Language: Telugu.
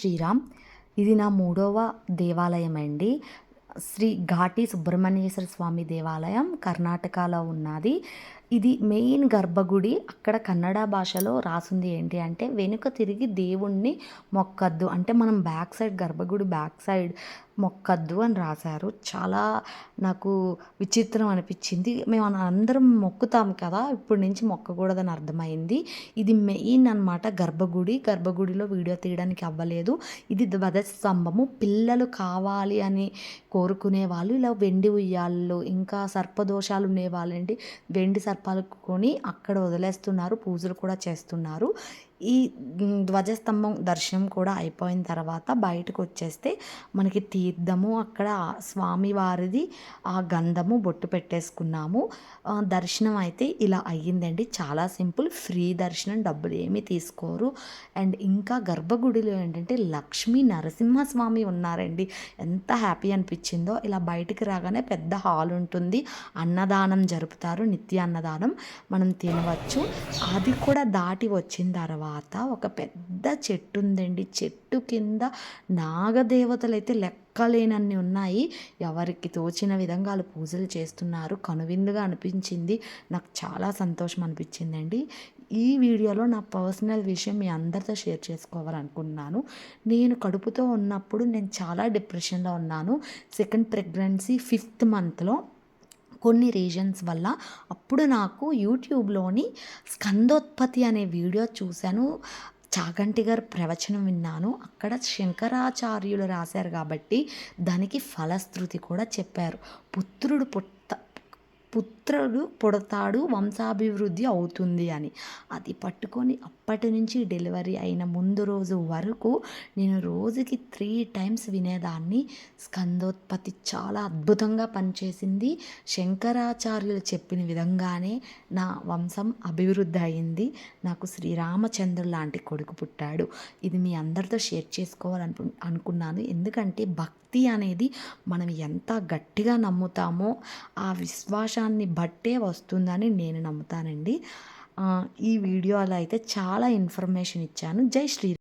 శ్రీరామ్. ఇది నా మూడవ దేవాలయం అండి శ్రీ ఘాటి సుబ్రహ్మణ్యేశ్వర స్వామి దేవాలయం కర్ణాటకలో ఉన్నది. ఇది మెయిన్ గర్భగుడి. అక్కడ కన్నడ భాషలో రాసింది ఏంటి అంటే వెనుక తిరిగి దేవుణ్ణి మొక్కద్దు. అంటే మనం బ్యాక్ సైడ్ గర్భగుడి బ్యాక్ సైడ్ మొక్కద్దు అని రాశారు. చాలా నాకు విచిత్రం అనిపించింది. మేము అందరం మొక్కుతాం కదా ఇప్పటి నుంచి మొక్కకూడదని అర్థమైంది. ఇది మెయిన్ అనమాట గర్భగుడి. గర్భగుడిలో వీడియో తీయడానికి అవ్వలేదు. ఇది ధ్వజస్తంభము. పిల్లలు కావాలి అని కోరుకునే వాళ్ళు ఇలా వెండి ఉయ్యాళ్ళు ఇంకా సర్పదోషాలు ఉండే వాళ్ళండి వెండి సర్ప పలుకుని అక్కడ వదిలేస్తున్నారు పూజలు కూడా చేస్తున్నారు. ఈ ధ్వజస్తంభం దర్శనం కూడా అయిపోయిన తర్వాత బయటకు వచ్చేస్తే మనకి తీర్థము అక్కడ స్వామివారిది ఆ గంధము బొట్టు పెట్టేసుకున్నాము. దర్శనం అయితే ఇలా అయ్యిందండి. చాలా సింపుల్ ఫ్రీ దర్శనం డబ్బులు ఏమీ తీసుకోరు. అండ్ ఇంకా గర్భగుడిలో ఏంటంటే లక్ష్మీ నరసింహస్వామి ఉన్నారండి. ఎంత హ్యాపీ అనిపించిందో ఇలా బయటికి రాగానే పెద్ద హాల్ ఉంటుంది. అన్నదానం జరుపుతారు నిత్య అన్నదానం. మనం తినవచ్చు. అది కూడా దాటి వచ్చిన తర్వాత ఒక పెద్ద చెట్టు ఉందండి చెట్టు కింద నాగదేవతలు అయితే లెక్కలేనన్ని ఉన్నాయి. ఎవరికి తోచిన విధంగా వాళ్ళు పూజలు చేస్తున్నారు. కనువిందుగా అనిపించింది. నాకు చాలా సంతోషం అనిపించిందండి. ఈ వీడియోలో నా పర్సనల్ విషయం మీ అందరితో షేర్ చేసుకోవాలనుకున్నాను నేను కడుపుతో ఉన్నప్పుడు నేను చాలా డిప్రెషన్లో ఉన్నాను. సెకండ్ ప్రెగ్నెన్సీ ఫిఫ్త్ మంత్లో కొన్ని రీజన్స్ వల్ల అప్పుడు నాకు యూట్యూబ్లోని స్కందోత్పత్తి అనే వీడియో చూశాను. చాగంటి గారు ప్రవచనం విన్నాను. అక్కడ శంకరాచార్యులు రాశారు కాబట్టి దానికి ఫలశ్రుతి కూడా చెప్పారు. పుత్రుడు పుట్ట పుత్రుడు పుడతాడు వంశాభివృద్ధి అవుతుంది అని. అది పట్టుకొని అప్పటి నుంచి డెలివరీ అయిన ముందు రోజు వరకు నేను రోజుకి త్రీ టైమ్స్ వినేదాన్ని. స్కందోత్పత్తి చాలా అద్భుతంగా పనిచేసింది. శంకరాచార్యులు చెప్పిన విధంగానే నా వంశం అభివృద్ధి అయింది. నాకు శ్రీరామచంద్రుడు లాంటి కొడుకు పుట్టాడు. ఇది మీ అందరితో షేర్ చేసుకోవాలను అనుకున్నాను. ఎందుకంటే భక్తి అనేది మనం ఎంత గట్టిగా నమ్ముతామో ఆ విశ్వాసాన్ని బట్టే వస్తుందని నేను నమ్ముతానండి. ఈ వీడియోలో అయితే చాలా ఇన్ఫర్మేషన్ ఇచ్చాను. జై శ్రీ